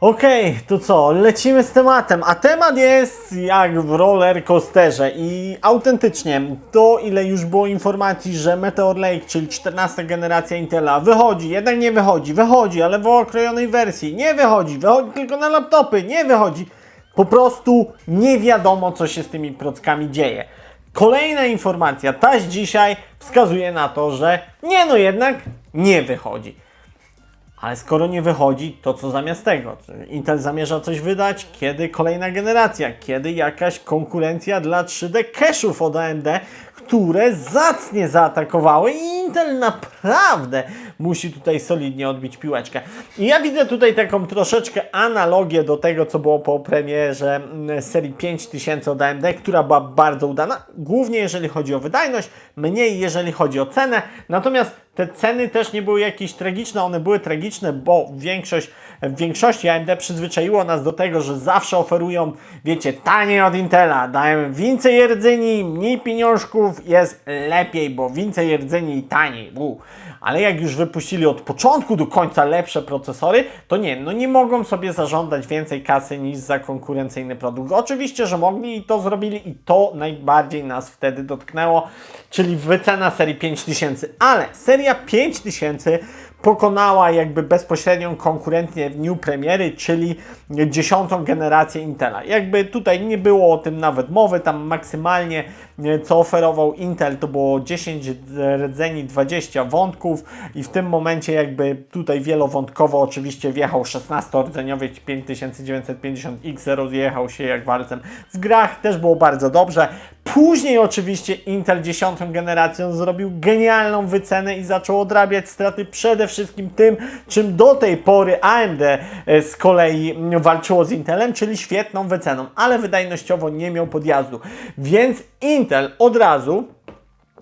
Okej, to co, lecimy z tematem, a temat jest jak w roller coasterze i autentycznie to ile już było informacji, że Meteor Lake, czyli 14 generacja Intela wychodzi, jednak nie wychodzi, wychodzi, ale w okrojonej wersji, nie wychodzi, wychodzi tylko na laptopy, nie wychodzi, po prostu nie wiadomo co się z tymi prockami dzieje. Kolejna informacja, taś dzisiaj wskazuje na to, że nie no jednak nie wychodzi. Ale skoro nie wychodzi, to co zamiast tego? Intel zamierza coś wydać? Kiedy kolejna generacja? Kiedy jakaś konkurencja dla 3D cache'ów od AMD, które zacnie zaatakowały i Intel naprawdę musi tutaj solidnie odbić piłeczkę. I ja widzę tutaj taką troszeczkę analogię do tego, co było po premierze mm, serii 5000 od AMD, która była bardzo udana, głównie jeżeli chodzi o wydajność, mniej jeżeli chodzi o cenę. Natomiast te ceny też nie były jakieś tragiczne, one były tragiczne, bo większość, w większości AMD przyzwyczaiło nas do tego, że zawsze oferują, wiecie, taniej od Intela, dają więcej rdzyni, mniej pieniążków, jest lepiej, bo więcej rdzyni i taniej. U. Ale jak już wypuścili od początku do końca lepsze procesory, to nie, no nie mogą sobie zażądać więcej kasy niż za konkurencyjny produkt. Oczywiście, że mogli i to zrobili i to najbardziej nas wtedy dotknęło, czyli wycena serii 5000, ale seria 5000 pokonała jakby bezpośrednią konkurencję w dniu premiery, czyli dziesiątą generację Intela. Jakby tutaj nie było o tym nawet mowy, tam maksymalnie co oferował Intel to było 10 rdzeni, 20 wątków i w tym momencie jakby tutaj wielowątkowo oczywiście wjechał 16-rdzeniowy 5950X, rozjechał się jak walcem. W grach też było bardzo dobrze. Później oczywiście Intel 10 generacją zrobił genialną wycenę i zaczął odrabiać straty przede wszystkim tym, czym do tej pory AMD e, z kolei walczyło z Intelem, czyli świetną wyceną, ale wydajnościowo nie miał podjazdu. Więc Intel od razu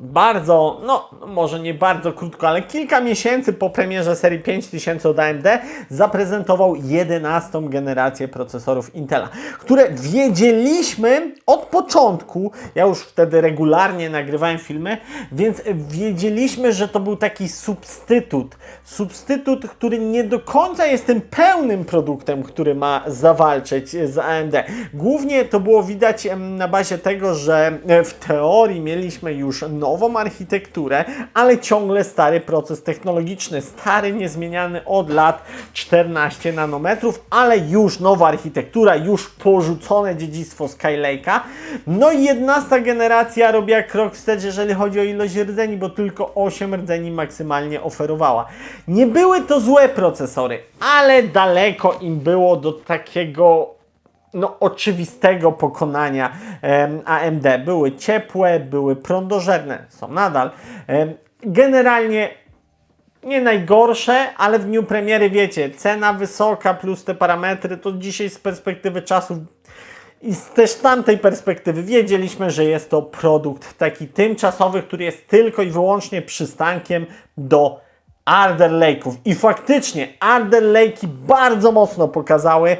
bardzo, no może nie bardzo krótko, ale kilka miesięcy po premierze serii 5000 od AMD zaprezentował 11 generację procesorów Intela, które wiedzieliśmy od początku, ja już wtedy regularnie nagrywałem filmy, więc wiedzieliśmy, że to był taki substytut, substytut, który nie do końca jest tym pełnym produktem, który ma zawalczyć z AMD. Głównie to było widać na bazie tego, że e, w teorii mieliśmy już nową architekturę, ale ciągle stary proces technologiczny, stary, niezmieniany od lat 14 nanometrów, ale już nowa architektura, już porzucone dziedzictwo Skylake'a. No i 11 generacja robiła krok wstecz, jeżeli chodzi o ilość rdzeni, bo tylko 8 rdzeni maksymalnie oferowała. Nie były to złe procesory, ale daleko im było do takiego no, oczywistego pokonania AMD. Były ciepłe, były prądożerne, są nadal. Generalnie nie najgorsze, ale w dniu premiery wiecie, cena wysoka plus te parametry, to dzisiaj z perspektywy czasu i z też tamtej perspektywy wiedzieliśmy, że jest to produkt taki tymczasowy, który jest tylko i wyłącznie przystankiem do Alder Lake'ów. I faktycznie Alder Lake'i bardzo mocno pokazały, e,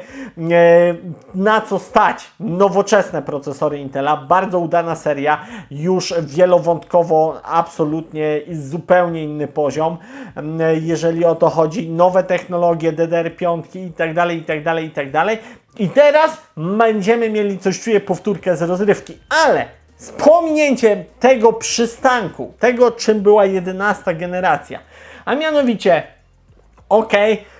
na co stać nowoczesne procesory Intela. Bardzo udana seria, już wielowątkowo, absolutnie zupełnie inny poziom. M, Jeżeli o to chodzi, nowe technologie, DDR5 i tak dalej, i tak dalej, i tak dalej. I teraz będziemy mieli coś, czuję, powtórkę z rozrywki, ale z pominięciem tego przystanku, tego czym była 11 generacja, a mianowicie OK,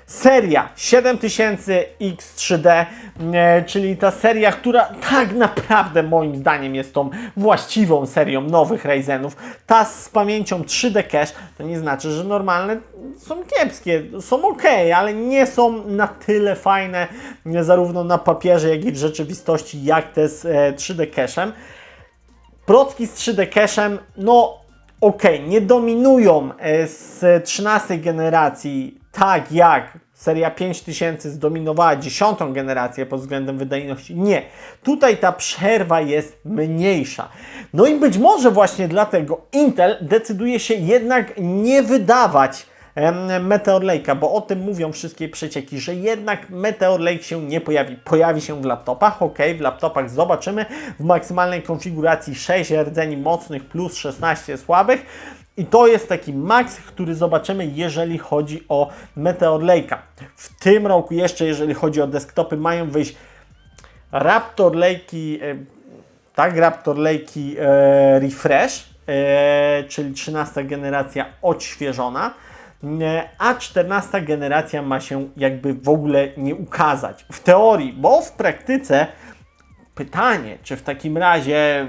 seria 7000X3D, e, czyli ta seria, która tak naprawdę moim zdaniem jest tą właściwą serią nowych Ryzenów. Ta z pamięcią 3D cache, to nie znaczy, że normalne są kiepskie, są ok, ale nie są na tyle fajne e, zarówno na papierze, jak i w rzeczywistości, jak te z e, 3D cache'em. Procki z 3D cache'em, no okej, nie dominują e, z 13 generacji tak jak seria 5000 zdominowała 10 generację pod względem wydajności. Nie, tutaj ta przerwa jest mniejsza. No i być może właśnie dlatego Intel decyduje się jednak nie wydawać Meteor Lake'a, bo o tym mówią wszystkie przecieki, że jednak Meteor Lake się nie pojawi. Pojawi się w laptopach, ok, w laptopach zobaczymy w maksymalnej konfiguracji 6 rdzeni mocnych plus 16 słabych I to jest taki maks, który zobaczymy, jeżeli chodzi o Meteor Lake'a. W tym roku jeszcze, jeżeli chodzi o desktopy, mają wyjść Raptor Lake'i, tak, Raptor Lake'i e, Refresh, e, czyli 13 generacja odświeżona, a 14 generacja ma się jakby w ogóle nie ukazać. W teorii, bo w praktyce pytanie, czy w takim razie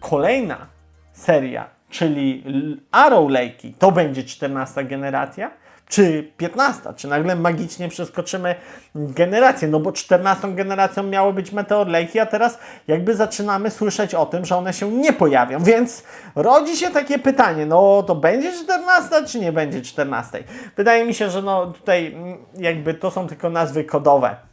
kolejna seria, czyli Arrow Lake'i, to będzie 14 generacja, czy 15, czy nagle magicznie przeskoczymy generację, no bo 14 generacją miało być Meteor Lake'i, a teraz jakby zaczynamy słyszeć o tym, że one się nie pojawią, więc rodzi się takie pytanie, no to będzie 14, czy nie będzie 14? Wydaje mi się, że no tutaj jakby to są tylko nazwy kodowe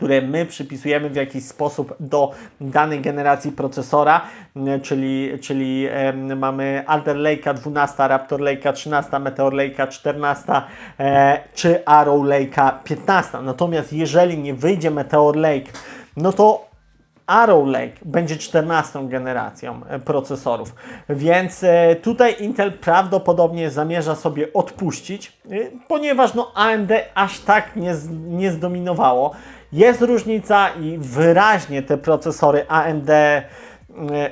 które my przypisujemy w jakiś sposób do danej generacji procesora, m, czyli, czyli mamy Alder Lake'a 12, Raptor Lake'a 13, Meteor Lake'a 14 e, czy Arrow Lake'a 15. Natomiast jeżeli nie wyjdzie Meteor Lake, no to Arrow Lake będzie 14 generacją e, procesorów, więc e, tutaj Intel prawdopodobnie zamierza sobie odpuścić, e, ponieważ no AMD aż tak nie, nie zdominowało. Jest różnica i wyraźnie te procesory AMD e,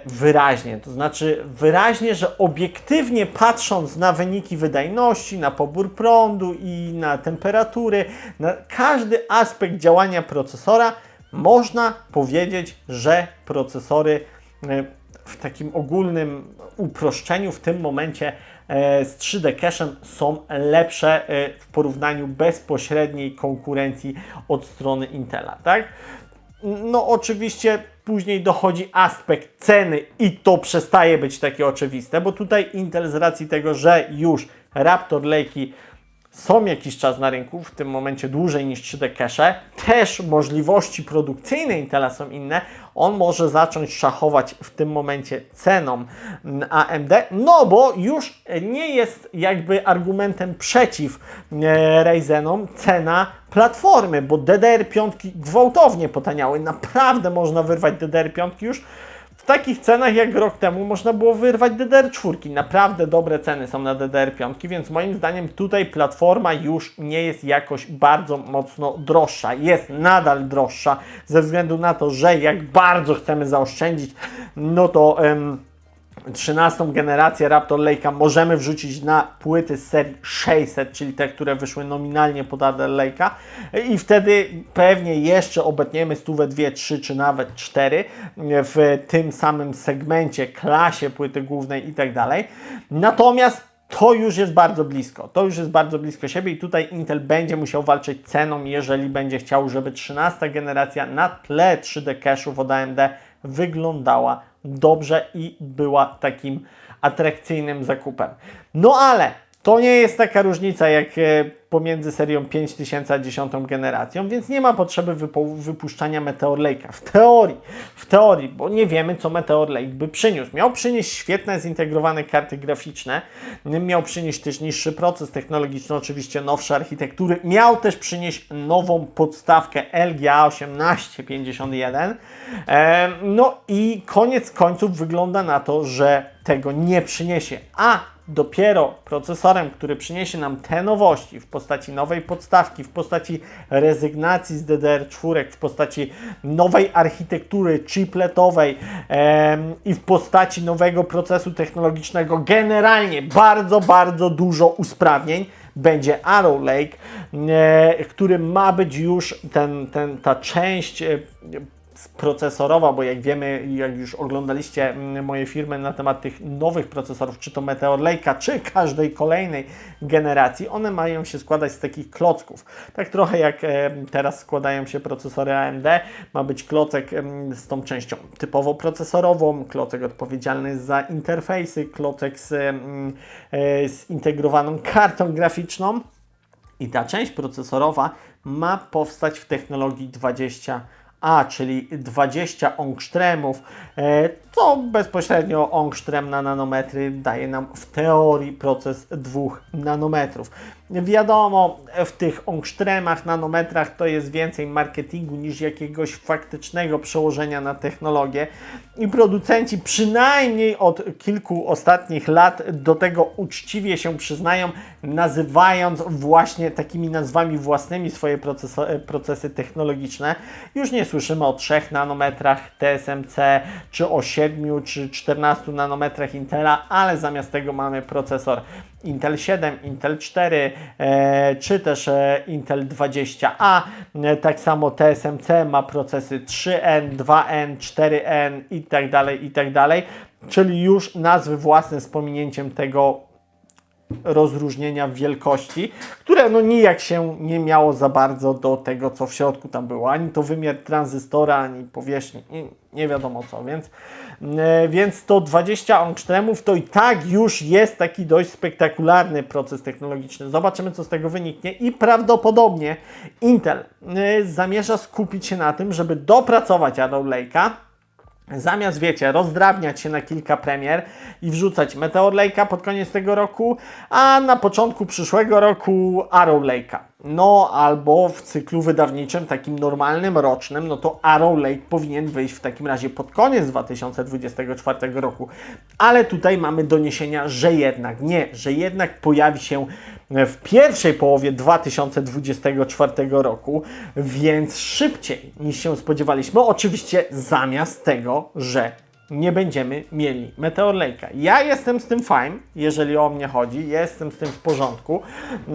wyraźnie, to znaczy wyraźnie, że obiektywnie patrząc na wyniki wydajności, na pobór prądu i na temperatury, na każdy aspekt działania procesora, można powiedzieć, że procesory e, w takim ogólnym uproszczeniu w tym momencie e, z 3D Cache'em są lepsze e, w porównaniu bezpośredniej konkurencji od strony Intela, tak? No oczywiście później dochodzi aspekt ceny i to przestaje być takie oczywiste, bo tutaj Intel z racji tego, że już Raptor Lake'i są jakiś czas na rynku, w tym momencie dłużej niż 3D Cache, też możliwości produkcyjne Intela są inne, on może zacząć szachować w tym momencie ceną AMD, no bo już nie jest jakby argumentem przeciw e, Ryzenom cena platformy, bo DDR5 gwałtownie potaniały, naprawdę można wyrwać DDR5 już takich cenach jak rok temu można było wyrwać DDR4. Naprawdę dobre ceny są na DDR5, więc moim zdaniem tutaj platforma już nie jest jakoś bardzo mocno droższa. Jest nadal droższa ze względu na to, że jak bardzo chcemy zaoszczędzić, no to. 13 generację Raptor Lake'a możemy wrzucić na płyty z serii 600, czyli te, które wyszły nominalnie pod Alder Lake'a i wtedy pewnie jeszcze obetniemy stówę 2, 3 czy nawet 4 w tym samym segmencie, klasie płyty głównej i tak dalej. Natomiast to już jest bardzo blisko. To już jest bardzo blisko siebie i tutaj Intel będzie musiał walczyć ceną, jeżeli będzie chciał, żeby 13 generacja na tle 3D cache'ów od AMD wyglądała dobrze i była takim atrakcyjnym zakupem. No ale to nie jest taka różnica jak e, pomiędzy serią 5000 a 10 generacją, więc nie ma potrzeby wypuszczania Meteor Lake'a. W teorii, w teorii, bo nie wiemy co Meteor Lake by przyniósł. Miał przynieść świetne zintegrowane karty graficzne, miał przynieść też niższy proces technologiczny, oczywiście nowsze architektury, miał też przynieść nową podstawkę LGA 1851. E, No i koniec końców wygląda na to, że tego nie przyniesie, a dopiero procesorem, który przyniesie nam te nowości w postaci nowej podstawki, w postaci rezygnacji z DDR4, w postaci nowej architektury chipletowej i w postaci nowego procesu technologicznego, generalnie bardzo, bardzo dużo usprawnień. Będzie Arrow Lake, e, który ma być już ten, ten, ta część e, procesorowa, bo jak wiemy, jak już oglądaliście mm, moje filmy na temat tych nowych procesorów, czy to Meteor Lake'a, czy każdej kolejnej generacji, one mają się składać z takich klocków. Tak trochę jak teraz składają się procesory AMD, ma być klocek z tą częścią typowo procesorową, klocek odpowiedzialny za interfejsy, klocek z e, zintegrowaną kartą graficzną. I ta część procesorowa ma powstać w technologii 20 A, czyli 20 ångströmów, e, co bezpośrednio ångström na nanometry daje nam w teorii proces 2 nanometrów. Wiadomo, w tych ångströmach, nanometrach to jest więcej marketingu niż jakiegoś faktycznego przełożenia na technologię i producenci przynajmniej od kilku ostatnich lat do tego uczciwie się przyznają, nazywając właśnie takimi nazwami własnymi swoje proceso- procesy technologiczne. Już nie słyszymy o 3 nanometrach TSMC, czy o 7 czy 14 nanometrach Intela, ale zamiast tego mamy procesor Intel 7, Intel 4, e, czy też e, Intel 20A. E, tak samo TSMC ma procesy 3N, 2N, 4N i tak dalej, i tak dalej. Czyli już nazwy własne z pominięciem tego rozróżnienia wielkości, które no nijak się nie miało za bardzo do tego, co w środku tam było. Ani to wymiar tranzystora, ani powierzchni. Nie, nie wiadomo co, więc, e, więc to 20 angstremów to i tak już jest taki dość spektakularny proces technologiczny. Zobaczymy, co z tego wyniknie i prawdopodobnie Intel e, zamierza skupić się na tym, żeby dopracować Arrow Lake'a, Zamiast, wiecie, rozdrabniać się na kilka premier i wrzucać Meteor Lake'a pod koniec tego roku, a na początku przyszłego roku Arrow Lake'a. No, albo w cyklu wydawniczym, takim normalnym, rocznym, no to Arrow Lake powinien wyjść w takim razie pod koniec 2024 roku. Ale tutaj mamy doniesienia, że jednak nie, że jednak pojawi się w pierwszej połowie 2024 roku, więc szybciej niż się spodziewaliśmy. Oczywiście zamiast tego, że nie będziemy mieli Meteor Lake'a. Ja jestem z tym fine, jeżeli o mnie chodzi, jestem z tym w porządku.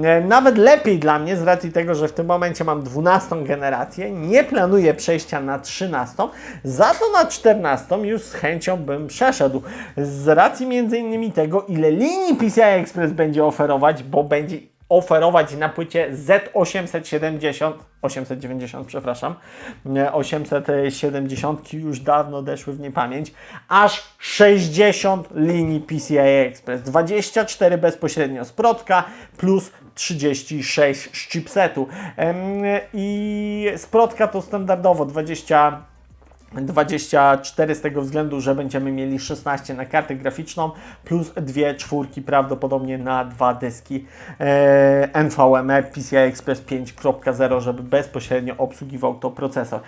E, Nawet lepiej dla mnie z racji tego, że w tym momencie mam 12 generację, nie planuję przejścia na 13, za to na 14 już z chęcią bym przeszedł. Z racji między innymi tego, ile linii PCI Express będzie oferować, bo będzie oferować na płycie Z870, 890, przepraszam, nie, 870 już dawno deszły w niepamięć, aż 60 linii PCI Express, 24 bezpośrednio z protka plus 36 z chipsetu. I z protka to standardowo 20 24 z tego względu, że będziemy mieli 16 na kartę graficzną plus dwie czwórki prawdopodobnie na dwa dyski e, NVMe PCI Express 5.0, żeby bezpośrednio obsługiwał to procesor.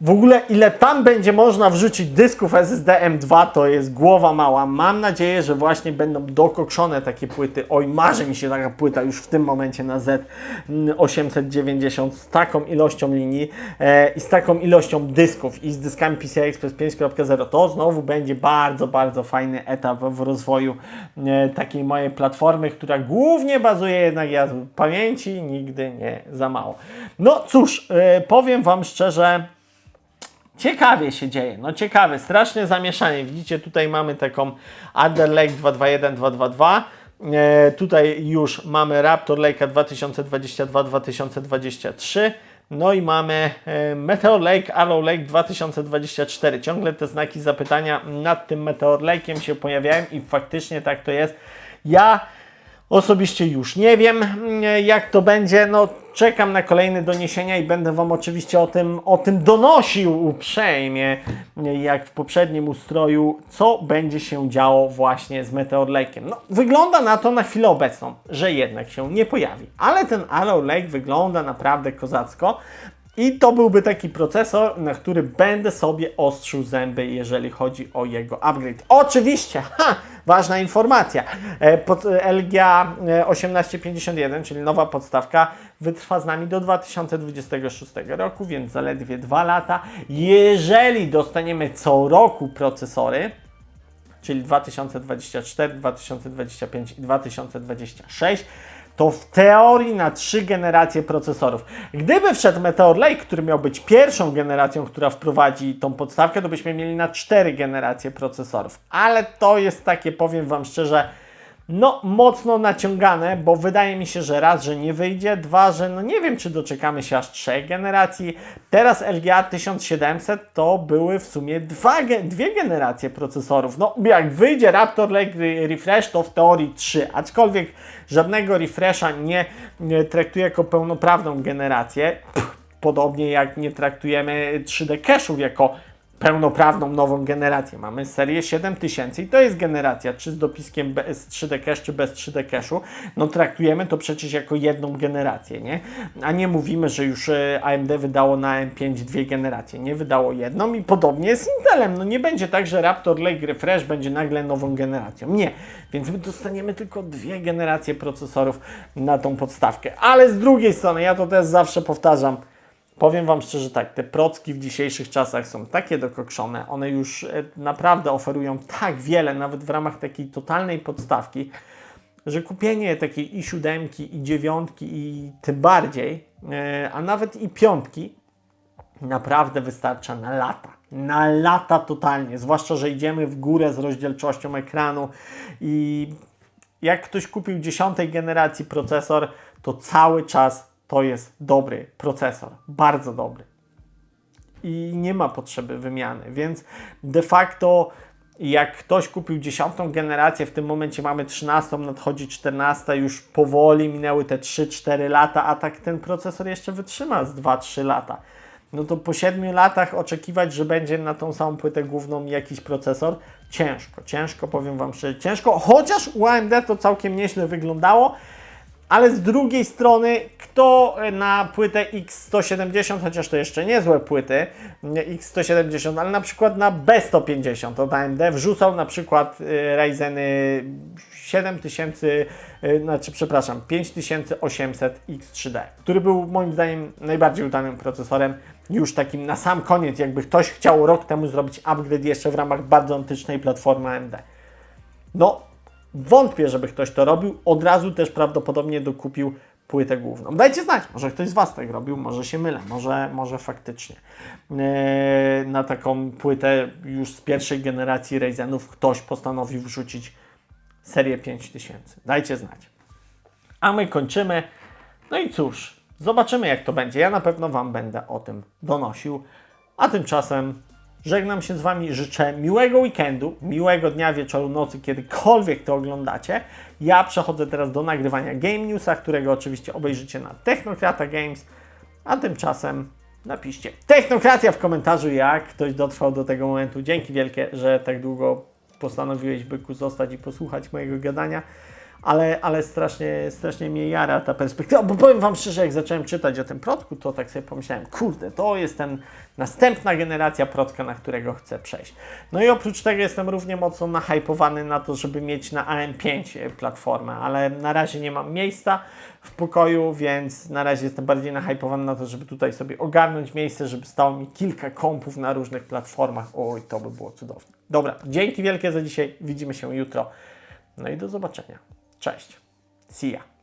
W ogóle ile tam będzie można wrzucić dysków SSD M2 to jest głowa mała. Mam nadzieję, że właśnie będą dokokszone takie płyty. Oj, marzy mi się taka płyta już w tym momencie na Z890 z taką ilością linii e, i z taką ilością dysków i z dyskami PCI Express 5.0. To znowu będzie bardzo, bardzo fajny etap w rozwoju e, takiej mojej platformy, która głównie bazuje jednak ja pamięci nigdy nie za mało. No cóż, e, powiem Wam szczerze, Ciekawie się dzieje, no ciekawe, straszne zamieszanie. Widzicie, tutaj mamy taką Adder Lake 221, 222. E, tutaj już mamy Raptor Lake 2022-2023. No i mamy e, Meteor Lake, Arrow Lake 2024. Ciągle te znaki zapytania nad tym Meteor Lake'iem się pojawiają i faktycznie tak to jest. Ja Osobiście już nie wiem, mm, jak to będzie. No, czekam na kolejne doniesienia i będę Wam oczywiście o tym, o tym donosił uprzejmie, jak w poprzednim ustroju, co będzie się działo właśnie z Meteor Lake'em. No, wygląda na to na chwilę obecną, że jednak się nie pojawi. Ale ten Arrow Lake wygląda naprawdę kozacko. I to byłby taki procesor, na który będę sobie ostrzył zęby, jeżeli chodzi o jego upgrade. Oczywiście, ha, ważna informacja, e, pod LGA e, 1851, czyli nowa podstawka, wytrwa z nami do 2026 roku, więc zaledwie dwa lata. Jeżeli dostaniemy co roku procesory, czyli 2024, 2025 i 2026, to w teorii na trzy generacje procesorów. Gdyby wszedł Meteor Lake, który miał być pierwszą generacją, która wprowadzi tą podstawkę, to byśmy mieli na cztery generacje procesorów. Ale to jest takie, powiem Wam szczerze, no mocno naciągane, bo wydaje mi się, że raz, że nie wyjdzie, dwa, że no nie wiem, czy doczekamy się aż trzech generacji. Teraz LGA 1700 to były w sumie dwa, dwie generacje procesorów. No jak wyjdzie Raptor Lake Refresh, to w teorii trzy, aczkolwiek żadnego refresha nie, nie traktuję jako pełnoprawną generację. Pff, Podobnie jak nie traktujemy 3D Cashów jako pełnoprawną nową generację. Mamy serię 7000 i to jest generacja, czy z dopiskiem bez 3D Cache, czy bez 3D Cache'u. No traktujemy to przecież jako jedną generację, nie? A nie mówimy, że już e, AMD wydało na M5 dwie generacje. Nie wydało jedną i podobnie z Intelem. No nie będzie tak, że Raptor Lake Refresh będzie nagle nową generacją. Nie. Więc my dostaniemy tylko dwie generacje procesorów na tą podstawkę. Ale z drugiej strony, ja to też zawsze powtarzam, Powiem Wam szczerze tak, te procki w dzisiejszych czasach są takie dokokszone, one już e, naprawdę oferują tak wiele, nawet w ramach takiej totalnej podstawki, że kupienie takiej i siódemki, i dziewiątki, i tym bardziej, e, a nawet i piątki, naprawdę wystarcza na lata. Na lata totalnie, zwłaszcza, że idziemy w górę z rozdzielczością ekranu i jak ktoś kupił dziesiątej generacji procesor, to cały czas to jest dobry procesor, bardzo dobry. I nie ma potrzeby wymiany, więc de facto jak ktoś kupił dziesiątą generację, w tym momencie mamy 13, nadchodzi 14, już powoli minęły te 3-4 lata, a tak ten procesor jeszcze wytrzyma z 2-3 lata. No to po 7 latach oczekiwać, że będzie na tą samą płytę główną jakiś procesor, ciężko, ciężko, powiem Wam szczerze, ciężko, chociaż u AMD to całkiem nieźle wyglądało, ale z drugiej strony, kto na płytę X170, chociaż to jeszcze niezłe płyty, nie X170, ale na przykład na B150 od AMD wrzucał na przykład y, Ryzeny 7000, y, znaczy przepraszam, 5800 X3D, który był moim zdaniem najbardziej udanym procesorem, już takim na sam koniec, jakby ktoś chciał rok temu zrobić upgrade jeszcze w ramach bardzo antycznej platformy AMD. No, Wątpię, żeby ktoś to robił. Od razu też prawdopodobnie dokupił płytę główną. Dajcie znać, może ktoś z Was tak robił, może się mylę, może, może faktycznie. Eee, na taką płytę już z pierwszej generacji Ryzenów ktoś postanowił wrzucić serię 5000. Dajcie znać. A my kończymy. No i cóż, zobaczymy jak to będzie. Ja na pewno Wam będę o tym donosił. A tymczasem Żegnam się z Wami, życzę miłego weekendu, miłego dnia, wieczoru, nocy, kiedykolwiek to oglądacie. Ja przechodzę teraz do nagrywania Game Newsa, którego oczywiście obejrzycie na Technokrata Games, a tymczasem napiszcie Technokracja w komentarzu, jak ktoś dotrwał do tego momentu. Dzięki wielkie, że tak długo postanowiłeś byku zostać i posłuchać mojego gadania ale, ale strasznie, strasznie mnie jara ta perspektywa, bo powiem Wam szczerze, jak zacząłem czytać o tym protku, to tak sobie pomyślałem, kurde, to jest ten następna generacja protka, na którego chcę przejść. No i oprócz tego jestem równie mocno nahypowany na to, żeby mieć na AM5 platformę, ale na razie nie mam miejsca w pokoju, więc na razie jestem bardziej nahypowany na to, żeby tutaj sobie ogarnąć miejsce, żeby stało mi kilka kompów na różnych platformach. Oj, to by było cudowne. Dobra, dzięki wielkie za dzisiaj, widzimy się jutro. No i do zobaczenia. Cześć. See ya.